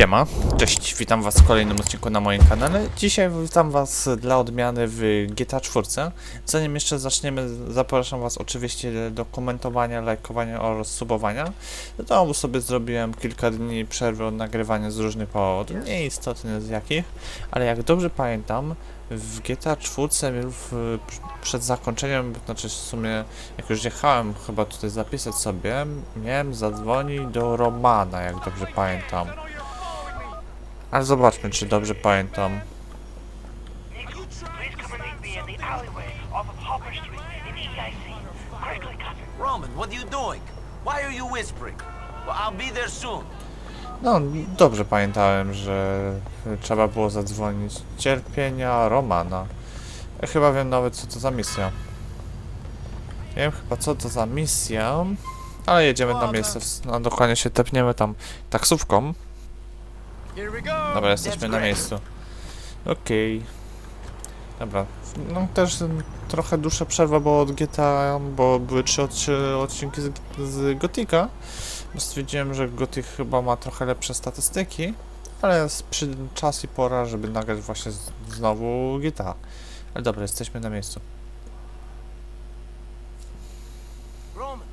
Siema, cześć, witam was w kolejnym odcinku na moim kanale. Dzisiaj witam was dla odmiany w GTA 4. Zanim jeszcze zaczniemy, zapraszam was oczywiście do komentowania, lajkowania oraz subowania. W domu sobie zrobiłem kilka dni przerwy od nagrywania z różnych powodów, nieistotne z jakich, ale jak dobrze pamiętam, w GTA 4 w, przed zakończeniem, znaczy w sumie jak już jechałem chyba tutaj zapisać sobie, miałem zadzwonić do Romana, jak dobrze pamiętam. Ale zobaczmy, czy dobrze pamiętam. No, dobrze pamiętałem, że trzeba było zadzwonić cierpienia Romana. Ja chyba wiem nawet, co to za misja. Nie wiem chyba, co to za misja, ale jedziemy na miejsce. No, dokładnie się tepniemy tam taksówką. Dobra, jesteśmy na miejscu. Okej. Dobra. No też mm, trochę dłuższa przerwa była od GTA, bo były trzy odci- odcinki z, z Gotika. Bo stwierdziłem, że Gothic chyba ma trochę lepsze statystyki, ale jest przy czas i pora, żeby nagrać właśnie z, znowu GTA. Ale dobra, jesteśmy na miejscu. Roman.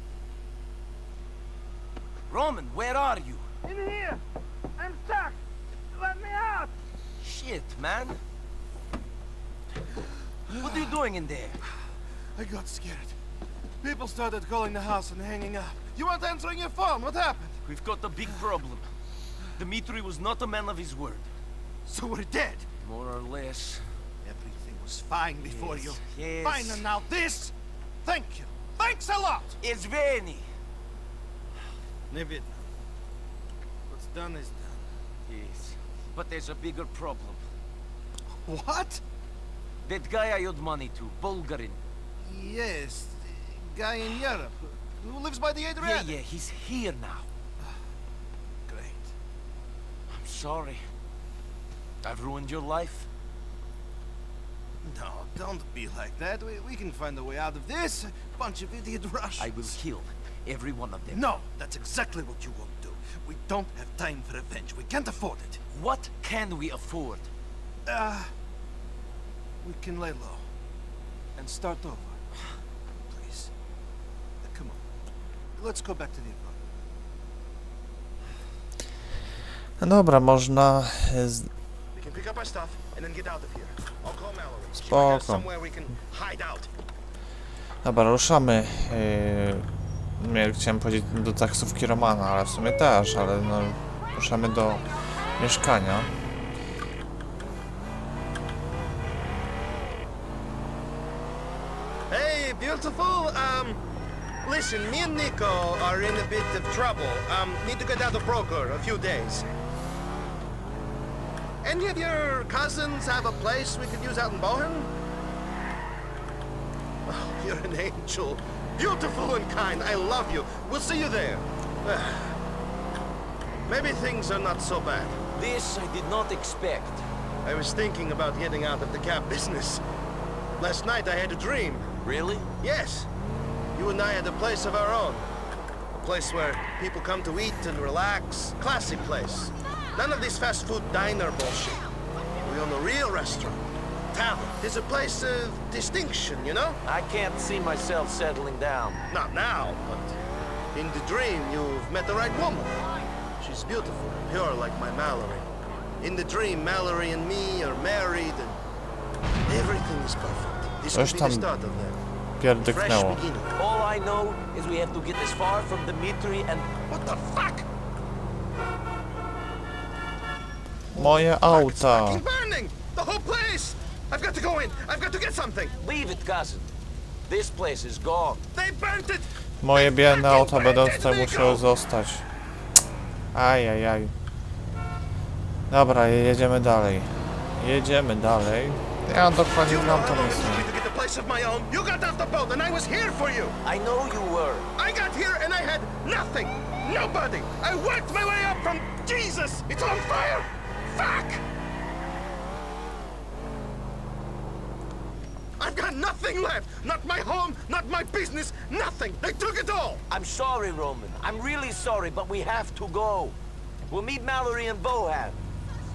Roman, where are you? In here! Shit, man. What are you doing in there? I got scared. People started calling the house and hanging up. You weren't answering your phone. What happened? We've got a big problem. Dmitri was not a man of his word. So we're dead. More or less. Everything was fine before Yes, you. yes. Fine, and now this? Thank you. Thanks a lot. It's Veni. Nivid. What's done is done. Yes. But there's a bigger problem. What? That guy I owed money to, Bulgarin. Yes, guy in Europe who lives by the Adriatic. yeah, yeah, he's here now. Great. I'm sorry. I've ruined your life. No, don't be like that. We, we can find a way out of this. Bunch of idiot Russians. I will kill every one of them. No, that's exactly what you won't do. We don't have time for revenge. We can't afford it. What can we afford? Uh, we can lay low and start over. Please. Come on. Let's go back to the apartment. No dobra, można... e, Z... We can pick up our stuff and then get out of here. I'll call Mallory. She might Spoko. have somewhere we can hide out. Dobra, ruszamy. Yy, ja chciałem powiedzieć do taksówki Romana, ale w sumie też, ale no, ruszamy do mieszkania. Beautiful. Um, listen, me and Nico are in a bit of trouble. Um, need to get out of broker a few days. Any of your cousins have a place we could use out in Bohan? Oh, you're an angel. Beautiful and kind. I love you. We'll see you there. Maybe things are not so bad. This I did not expect. I was thinking about getting out of the cab business. Last night I had a dream. Really? Yes. You and I had a place of our own. A place where people come to eat and relax. Classic place. None of this fast food diner bullshit. We own a real restaurant. Tavern. It's a place of distinction, you know? I can't see myself settling down. Not now, but in the dream you've met the right woman. She's beautiful, pure like my Mallory. In the dream, Mallory and me are married and everything is perfect. This Coś could be the start of that. Pierdyknęło. beginning. All I know is we have to get as far from Dmitri and What the fuck? Moje auta! Fucking burning! The whole place! I've got to go in! I've got to get something! leave it, cousin. This place is gone. They burnt it! Moje biedne auta będą tutaj musiały zostać. Ajajaj. Dobra, jedziemy dalej. Jedziemy dalej. Ja dokładnie znam to miejsce. Took me to get a place of my own? You got off the boat and I was here for you! I know you were. I got here and I had nothing! Nobody! I worked my way up from Jesus! It's on fire! Fuck! I've got nothing! nothing left. Not my home, not my business, nothing. They took it all. I'm sorry, Roman. I'm really sorry, but we have to go. We'll meet Mallory and Bohan.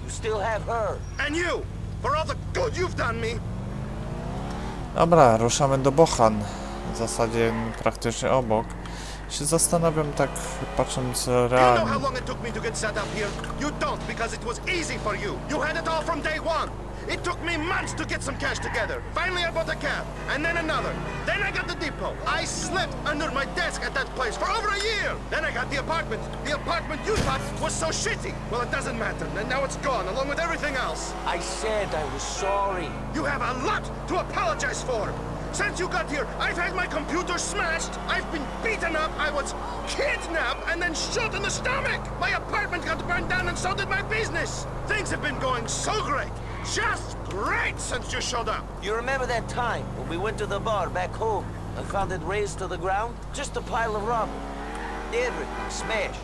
You still have her. And you, for all the good you've done me. Dobra, ruszamy do Bochan. W zasadzie praktycznie obok. Się zastanawiam tak, patrząc Do you know realnie. It took me to get set up here? You don't, because it was easy for you. You had it all from day one. It took me months to get some cash together. Finally, I bought a cab, and then another. Then I got the depot. I slept under my desk at that place for over a year. Then I got the apartment. The apartment you thought was so shitty. Well, it doesn't matter. And now it's gone, along with everything else. I said I was sorry. You have a lot to apologize for. Since you got here, I've had my computer smashed, I've been beaten up, I was kidnapped, and then shot in the stomach. My apartment got burned down, and so did my business. Things have been going so great, just great since you showed up. You remember that time when we went to the bar back home and found it razed to the ground? Just a pile of rubble. Everything smashed.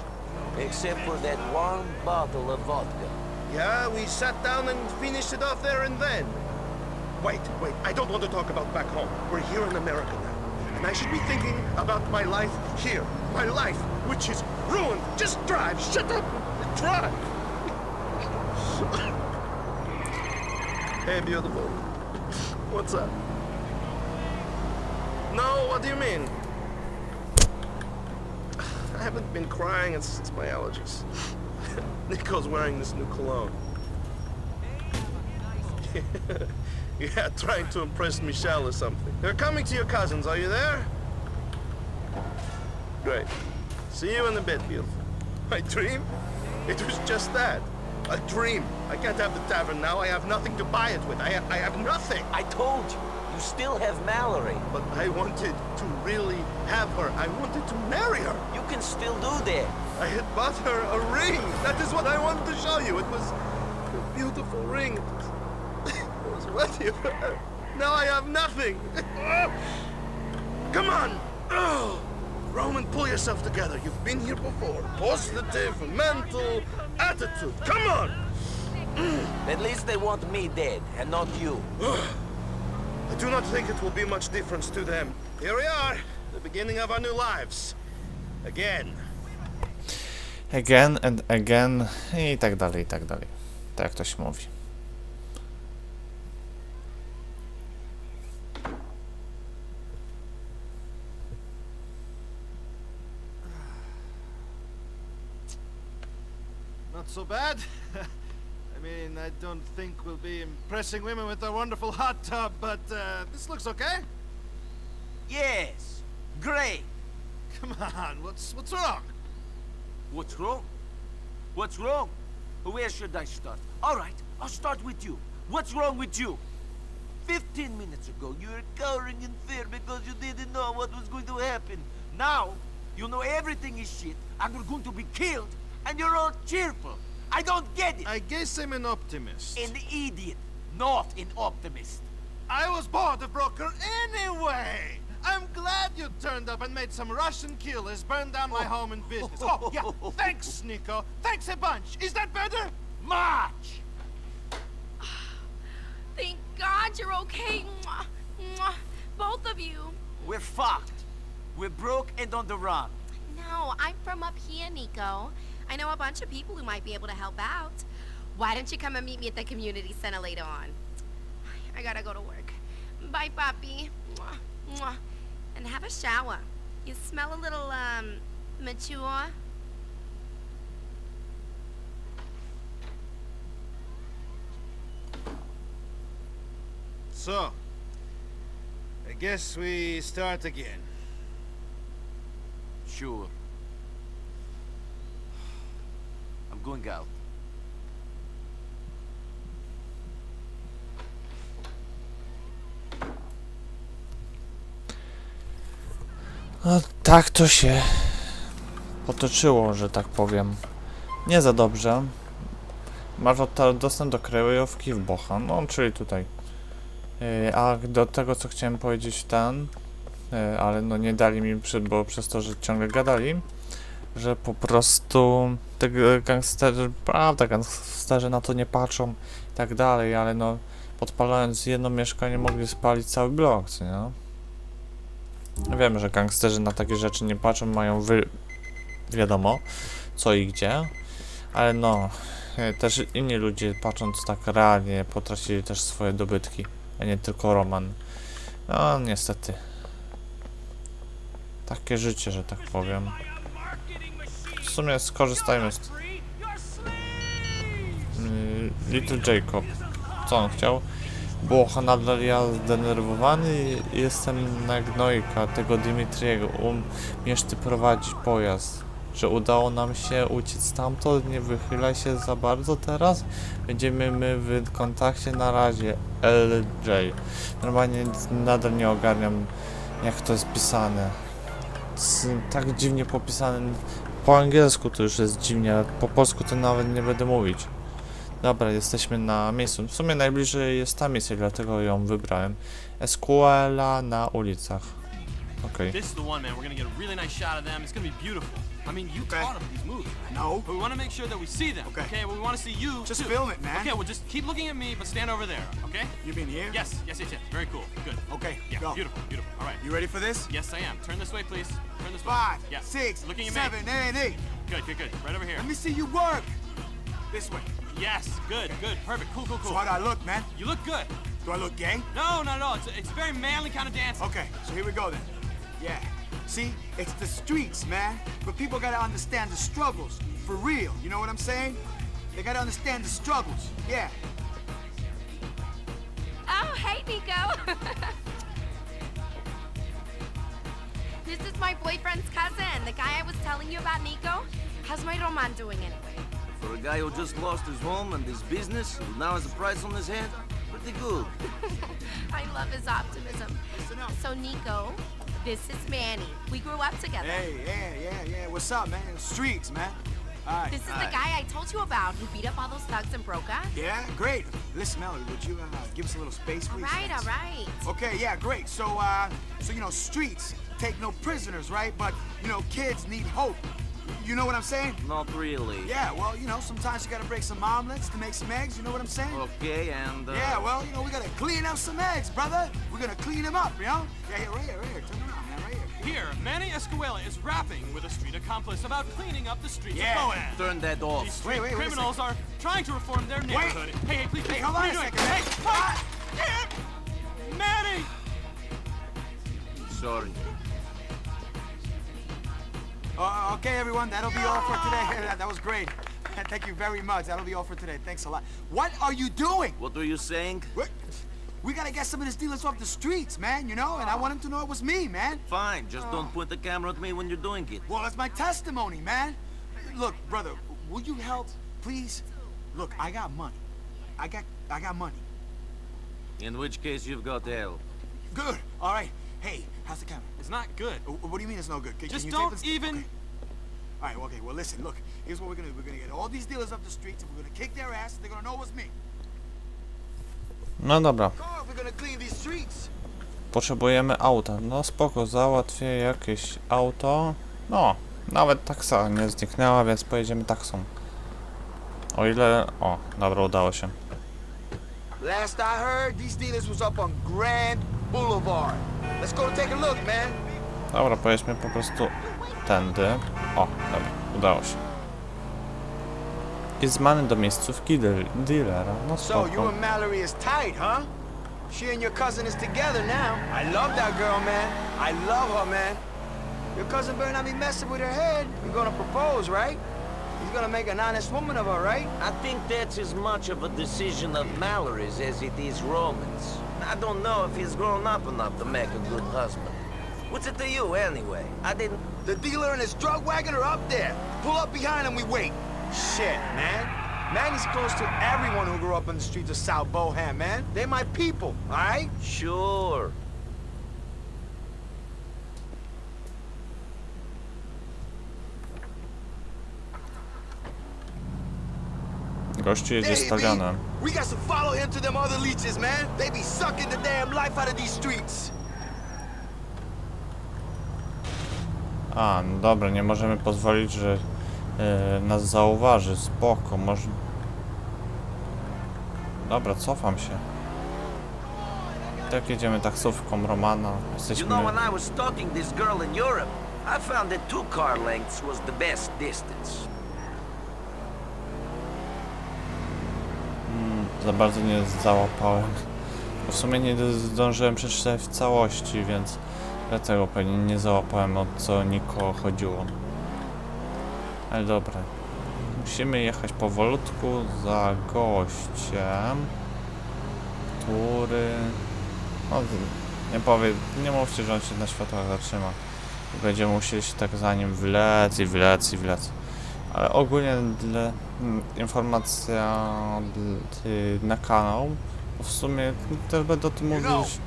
Except for that one bottle of vodka. Yeah, we sat down and finished it off there and then. Wait, wait, I don't want to talk about back home. We're here in America now. And I should be thinking about my life here. My life, which is ruined. Just drive, shut up, drive. hey, beautiful. What's up? No, what do you mean? I haven't been crying, it's my allergies. Nico's wearing this new cologne. yeah, trying to impress Michelle or something. They're coming to your cousins, are you there? Great. See you in a bit, beautiful. My dream? It was just that. A dream. I can't have the tavern now. I have nothing to buy it with. I, I have nothing. I told you, you still have Mallory. But I wanted to really have her. I wanted to marry her. You can still do that. I had bought her a ring. That is what I wanted to show you. It was a beautiful ring. It was wet here. Now I have nothing. Come on. Oh. Roman, pull yourself together. You've been here before. Positive, mental, attitude. Come on. At least they want me dead, and not you. I do not think it will be much difference to them. Here we are, the beginning of our new lives. Again. Again and again i tak dalej, i tak dalej. Tak jak to się mówi. So bad. I mean, I don't think we'll be impressing women with our wonderful hot tub, but uh, this looks okay. Yes, great. Come on, what's what's wrong? What's wrong? What's wrong? Where should I start? All right, I'll start with you. What's wrong with you? Fifteen minutes ago, you were cowering in fear because you didn't know what was going to happen. Now, you know everything is shit, and we're going to be killed, and you're all cheerful. I don't get it. I guess I'm an optimist. An idiot, not an optimist. I was bored a Broker anyway. I'm glad you turned up and made some Russian killers burn down my oh. home and business. Oh, yeah. Thanks, Nico. Thanks a bunch. Is that better? March! Thank God you're okay. Mwah, mwah. Both of you. We're fucked. We're broke and on the run. No, I'm from up here, Nico. I know a bunch of people who might be able to help out. Why don't you come and meet me at the community center later on? I gotta go to work. Bye, Poppy. Mwah, mwah. And have a shower. You smell a little, um, mature. So, I guess we start again. Sure. I'm going out. No, tak to się potoczyło, że tak powiem. Nie za dobrze. Masz dostęp do kryjówki w Bocha, no czyli tutaj. Yy, A do tego co chciałem powiedzieć ten, yy, ale no nie dali mi, bo przez to, że ciągle gadali, że po prostu te gangsterzy, prawda, gangsterzy na to nie patrzą i tak dalej, ale no podpalając jedno mieszkanie mogli spalić cały blok, co nie? Wiem, że gangsterzy na takie rzeczy nie patrzą, mają wy... wiadomo co i gdzie, ale no, e, też inni ludzie patrząc tak realnie potracili też swoje dobytki, a nie tylko Roman. No, niestety. Takie życie, że tak powiem. W sumie skorzystajmy z... Mm, Little Jacob. Co on chciał? Bo nadal ja zdenerwowany jestem na gnojka tego Dimitriego. Umiesz ty prowadzić pojazd. Że udało nam się uciec stamtąd, nie wychylaj się za bardzo teraz. Będziemy my w kontakcie na razie. LJ. Normalnie nadal nie ogarniam jak to jest pisane. Tak dziwnie popisane. Po angielsku to już jest dziwnie, a po polsku to nawet nie będę mówić. Dobra, jesteśmy na miejscu. W sumie najbliżej jest ta misja, dlatego ją wybrałem. Escuela na ulicach. Okej. One, man. I mean, you taught them these moves. No. But we want to make sure that we see them. Okay. Okay. Well, we want to see you. Just too. film it, man. Okay. Well, just keep looking at me, but stand over there. Okay. You mean here? Yes. Yes. Yes. Yes. Very cool. Good. Okay, Yeah. go. Beautiful. Beautiful. All right. You ready for this? Yes, I am. Turn this way, please. Turn this way. Five, Yeah. six, Looking at seven, me. eight, eight. Good. Good. Good. Right over here. Let me see you work. This way. Yes. Good. Good. Perfect. Cool. Cool. Cool. So how do I look, man? You look good. Do I look gay? No, not at all. It's a, it's a very manly kind of dance. Okay, so here we go then. Yeah. See, it's the streets, man. But people gotta understand the struggles. For real. You know what I'm saying? They gotta understand the struggles. Yeah. Oh, hey, Nico. this is my boyfriend's cousin, the guy I was telling you about, Nico. How's my Roman doing anyway? For a guy who just lost his home and his business, who now has a price on his head, pretty good. I love his optimism. So, Nico, this is Manny. We grew up together. Hey, yeah, yeah, yeah. What's up, man? Streets, man. All right. This is all the right. guy I told you about who beat up all those thugs and broke Broca. Yeah, great. Listen, Mallory, would you uh, give us a little space, All please? right, all right. Okay, yeah, great. So, uh, so you know, streets take no prisoners, right? But you know, kids need hope. You know what I'm saying? Not really. Yeah. Well, you know, sometimes you gotta break some omelets to make some eggs. You know what I'm saying? Okay, and uh, Yeah. Well, you know, we gotta clean up some eggs, brother. We're gonna clean them up, you know? Yeah, yeah, right here, right here. Turn around, man, right here. Here, Manny Escuela is rapping with a street accomplice about cleaning up the streets Yeah. of Boaz. turn that off. These street wait, wait a criminals are trying to reform their neighborhood. Hey, hey, please, Hey, please, hold on a doing? second, Hey, man. what? Manny! Sorry. Uh, okay, everyone, that'll be all for today. that was great. Thank you very much. That'll be all for today. Thanks a lot. What are you doing? What are you saying? What? We gotta get some of these dealers off the streets, man, you know? And I want them to know it was me, man. Fine, just don't point the camera at me when you're doing it. Well, that's my testimony, man. Look, brother, will you help, please? Look, I got money. I got, I got money. In which case, you've got help. Good. All right. Hey, how's the camera? It's not good. What do you mean it's no good? Can, Just can you don't this? even- Okay. All right. well, Okay. Well, listen. Look. Here's what we're gonna do. We're gonna get all these dealers up the streets, and we're gonna kick their ass. And they're gonna know it was me. No dobra, God, we're gonna clean these streets. potrzebujemy auta. No spoko, załatwię jakieś auto. No, nawet taksa nie zniknęła, więc pojedziemy taksą. O ile... O, dobra, udało się. Last I heard, these dealers was up on Grand Boulevard. Let's go take a look, man. Dobra, pojedźmy po prostu tędy. O, dobra, udało się. Jest zmany do miejscówki deal dealera. No So, you spoko. and Mallory is tight, huh? She and your cousin is together now. I love that girl, man. I love her, man. Your cousin better not be messing with her head. You're gonna propose, right? He's gonna make an honest woman of her, right? I think that's as much of a decision of Mallory's as it is Roman's. I don't know if he's grown up enough to make a good husband. What's it to you, anyway? I didn't... The dealer and his drug wagon are up there. Pull up behind him, we wait. Shit, man. Manny's close to everyone who grew up in the streets of South Boham, man. They're my people, all right? Sure. Gościu jedzie Hey, B, stawianem. we got to follow him to them other leeches, man. They be sucking the damn life out of these streets. A, no dobra, nie możemy pozwolić, że e, nas zauważy. Spoko, może... Dobra, cofam się. Tak jedziemy taksówką Romana. You Jesteśmy... know, when I was stalking this girl in Europe, I found that two car lengths was the best distance. Za bardzo nie załapałem. W sumie nie zdążyłem przeczytać w całości, więc dlatego pewnie nie załapałem o co Niko chodziło. Ale dobra. Musimy jechać powolutku za gościem, który... No, nie powie, nie mówcie, że on się na światłach zatrzyma. Będziemy musieli się tak za nim wlec i wlec i wlec. Ale ogólnie dla, Mm, informacja dla, ty, na kanał. bo W sumie też będę o tym mówić.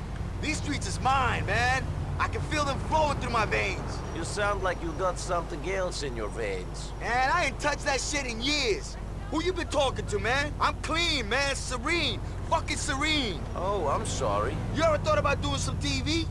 these streets is mine, man. I can feel them flowing through my veins. You sound like you got something else in your veins. And I ain't touched that shit in years. Who you been talking to, man? I'm clean, man. Serene. Fucking serene. Oh, I'm sorry. You ever thought about doing some TV?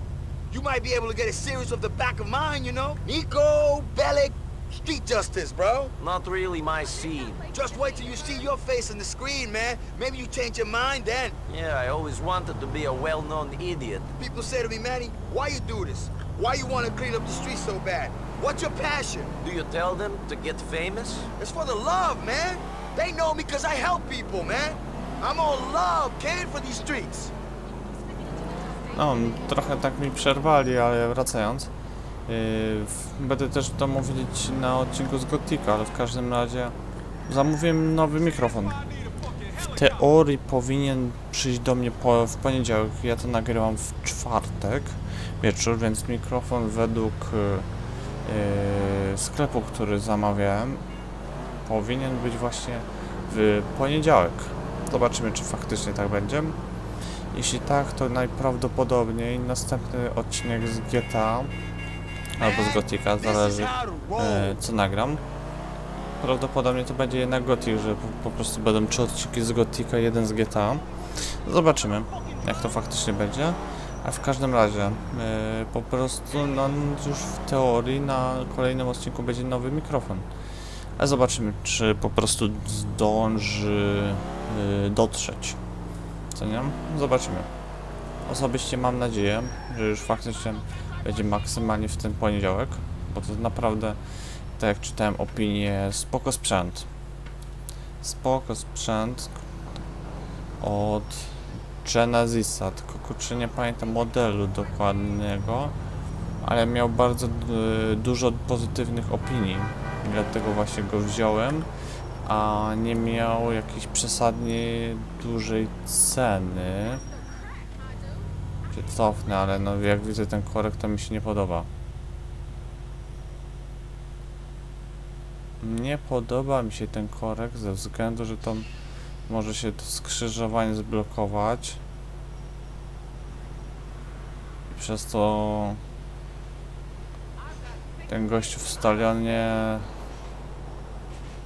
You might be able to get a series of the back of mine, you know? Nico, Bellic, Street Justice, bro. Not really my scene. Just wait till you see your face on the screen, man. Maybe you change your mind then. Yeah, I always wanted to be a well-known idiot. People say to me, Manny, why you do this? Why you want to clean up the streets so bad? What's your passion? Do you tell them to get famous? It's for the love, man. They know me because I help people, man. I'm all love, caring for these streets. No, trochę tak mi przerwali, ale wracając. Yy, będę też to mówić na odcinku z Gotika, ale w każdym razie zamówiłem nowy mikrofon. W teorii powinien przyjść do mnie w poniedziałek. Ja to nagrywam w czwartek wieczór, więc mikrofon według yy, yy, sklepu, który zamawiałem, powinien być właśnie w poniedziałek. Zobaczymy, czy faktycznie tak będzie. Jeśli tak, to najprawdopodobniej następny odcinek z GTA albo z Gotika, zależy e, co nagram. Prawdopodobnie to będzie jednak Gotik, że po, po prostu będą trzy odcinki z Gotika, jeden z GTA. Zobaczymy, jak to faktycznie będzie. A w każdym razie, e, po prostu no, już w teorii na kolejnym odcinku będzie nowy mikrofon. Ale zobaczymy, czy po prostu zdąży e, dotrzeć. Co nie? Zobaczymy. Osobiście mam nadzieję, że już faktycznie będzie maksymalnie w ten poniedziałek, bo to naprawdę, tak jak czytałem opinię, spoko sprzęt. Spoko sprzęt od Genesisa, tylko kurczę nie pamiętam modelu dokładnego, ale miał bardzo y, dużo pozytywnych opinii, dlatego właśnie go wziąłem a nie miał jakiejś przesadnie dużej ceny. Się cofnę, ale no jak widzę ten korek to mi się nie podoba. Nie podoba mi się ten korek ze względu, że to może się to skrzyżowanie zblokować. I przez to ten gościu w stadionie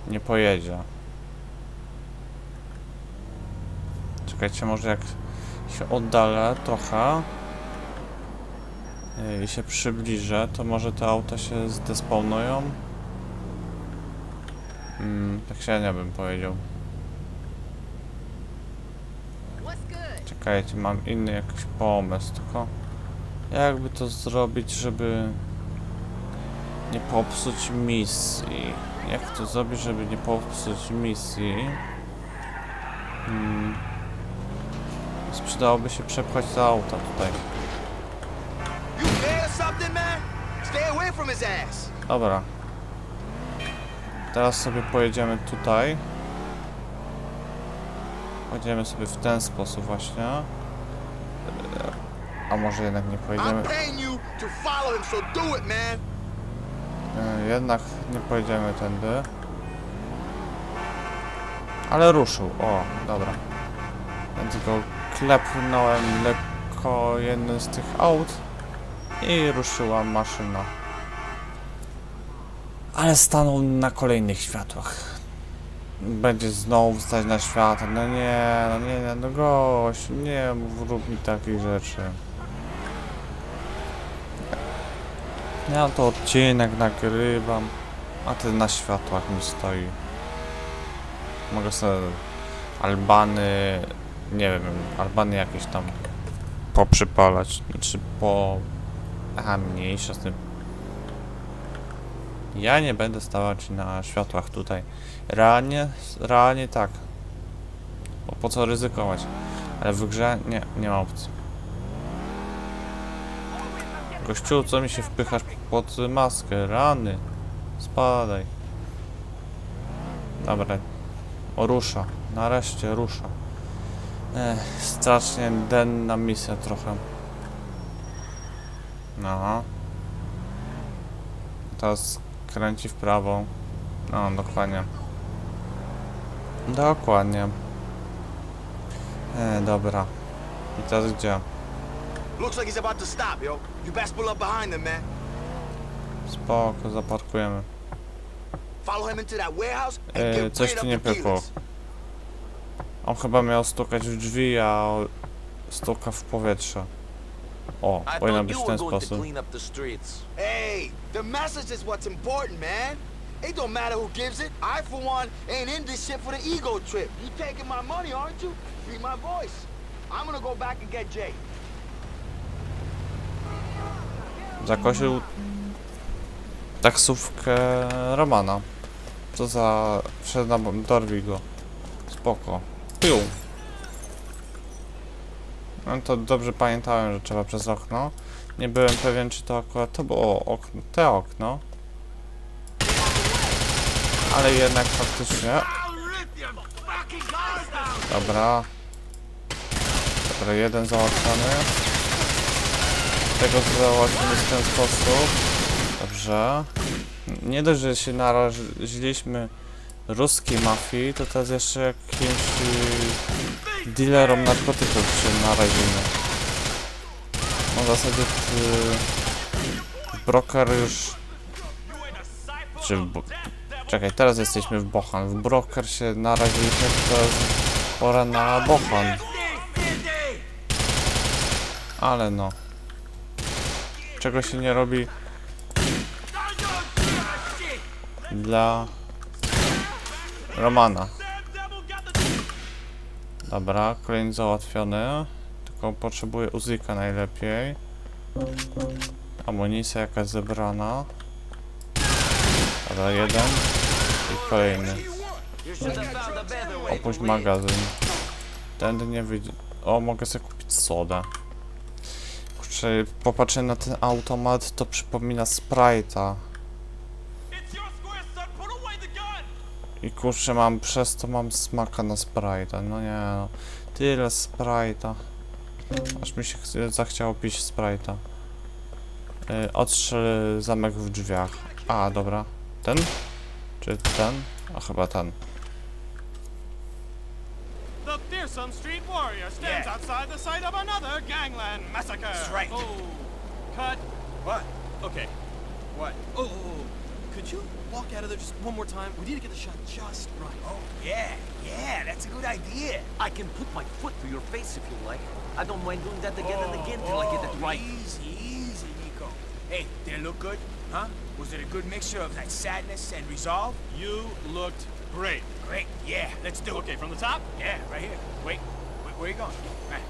nie pojedzie. Czekajcie, może jak się oddalę trochę i się przybliżę, to może te auta się zdespawnują. Mm, tak średnio bym powiedział. Czekajcie, mam inny jakiś pomysł, tylko jakby to zrobić, żeby nie popsuć misji. Jak to zrobić, żeby nie popsuć misji? Hmm. Sprzedałoby się przepchać te auta tutaj. Dobra. Teraz sobie pojedziemy tutaj. Pojedziemy sobie w ten sposób właśnie. A może jednak nie pojedziemy. E, Jednak nie pojedziemy tędy. Ale ruszył. O, dobra. Ja tylko klepnąłem lekko jeden z tych aut i ruszyła maszyna. Ale stanął na kolejnych światłach. Będzie znowu stać na światło. No nie, no nie, no gość, nie rób mi takich rzeczy. Ja to odcinek nagrywam, a ty na światłach mi stoi. Mogę sobie Albany, nie wiem, Albany jakieś tam poprzypalać, znaczy po... Aha, mniejsza z tym. Ja nie będę stawać na światłach tutaj. Realnie, realnie tak. Bo po co ryzykować? Ale w grze nie, nie ma opcji. Gościu, co mi się wpychasz pod maskę? Rany. Spadaj. Dobra. O, rusza. Nareszcie rusza. Ech, strasznie denna misja trochę. No. Teraz kręci w prawo. No, dokładnie. Dokładnie. E, dobra. I teraz gdzie? Looks like he's about to stop, yo. You best pull up behind him, man. Spoko, zaparkujemy. Follow him into that warehouse and get coś right tu up nie the dealers. On chyba miał stukać w drzwi, a stuka w powietrze. O, I powinno thought być you w were ten going to sposób. clean up the streets. Hey, the message is what's important, man. It don't matter who gives it. I, for one, ain't in this shit for the ego trip. You taking my money, aren't you? Be my voice. I'm gonna go back and get Jay. Zakosił taksówkę Romana. Co za... Wszedł na... dorwi go. Spoko. No to dobrze pamiętałem, że trzeba przez okno. Nie byłem pewien, czy to akurat to było okno, te okno. Ale jednak faktycznie... Dobra. Dobra, jeden załatwiony. Tego załatwimy w ten sposób. Dobrze. Nie dość, że się naraziliśmy ruskiej mafii, to teraz jeszcze jakimś y, dealerom narkotyków się narazimy. No w zasadzie y, broker już... Czy w, Czekaj, teraz jesteśmy w Bochan. W broker się naraziliśmy, to teraz pora na Bochan. Ale no. Czego się nie robi dla Romana. Dobra, kolejny załatwiony. Tylko potrzebuję Uzika najlepiej. Amunicja jakaś zebrana. Dobra, jeden. I kolejny. Opuść magazyn. Tędy nie wyjdzie. O, mogę sobie kupić sodę. Kurczę, popatrzę na ten automat, to przypomina Sprite'a. I kurczę, mam przez to mam smaka na Sprite'a. No nie no. Tyle Sprite'a. Aż mi się zachciało pić Sprite'a. Yy, odstrzel zamek w drzwiach. A, dobra. Ten? Czy ten? A chyba ten. The fearsome street warrior stands outside the site of another gangland massacre. That's right. Oh, cut. What? Okay. What? Oh, oh, oh. Could you walk out of there just one more time? We need to get the shot just right. Oh, yeah, yeah, that's a good idea. I can put my foot through your face if you like. I don't mind doing that again and again till I get it oh, right. Easy, easy, Nico. Hey, did it look good? Huh? Was it a good mixture of that sadness and resolve? You looked great. Great, yeah, let's do it. Okay, from the top, Yeah, right here. Wait, wait where are you going? Right.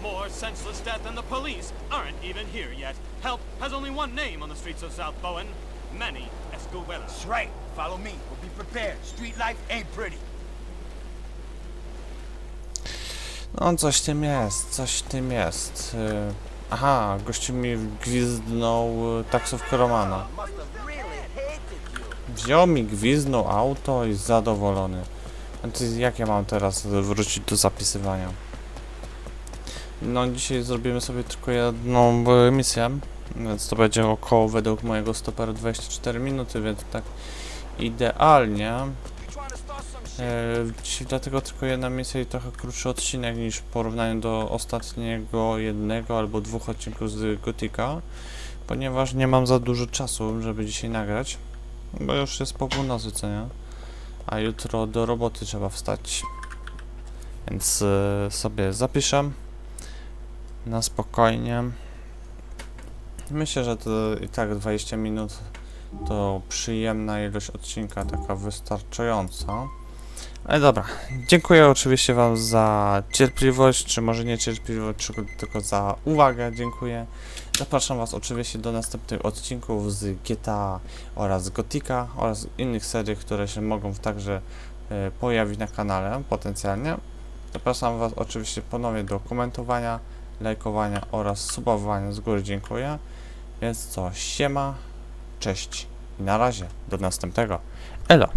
more senseless death than the police aren't even here yet. Help has only one name on the streets of South Bowen. Escobedo. That's right. Follow me. But be prepared. Street life ain't pretty. No, coś tym jest, coś w tym jest. Y, Aha, gościu mi gwizdnął y, taksówkę Romana. Wziął mi, gwizdnął auto i zadowolony. A to jak ja mam teraz wrócić do zapisywania? No, dzisiaj zrobimy sobie tylko jedną y, misję, więc to będzie około, według mojego stopera, 24 minuty, więc tak idealnie. E, Dzisiaj dlatego tylko jedna misja i trochę krótszy odcinek niż w porównaniu do ostatniego jednego albo dwóch odcinków z Gotika, ponieważ nie mam za dużo czasu, żeby dzisiaj nagrać, bo już jest po północy, co nie? A jutro do roboty trzeba wstać. Więc e, sobie zapiszę na spokojnie. Myślę, że to i tak 20 minut to przyjemna ilość odcinka, taka wystarczająca. Ale dobra, dziękuję oczywiście Wam za cierpliwość, czy może nie cierpliwość, tylko za uwagę, dziękuję. Zapraszam Was oczywiście do następnych odcinków z GTA oraz Gotika oraz innych serii, które się mogą także e, pojawić na kanale potencjalnie. Zapraszam Was oczywiście ponownie do komentowania, lajkowania oraz subowania z góry dziękuję. Więc co, siema, cześć i na razie, do następnego. Elo!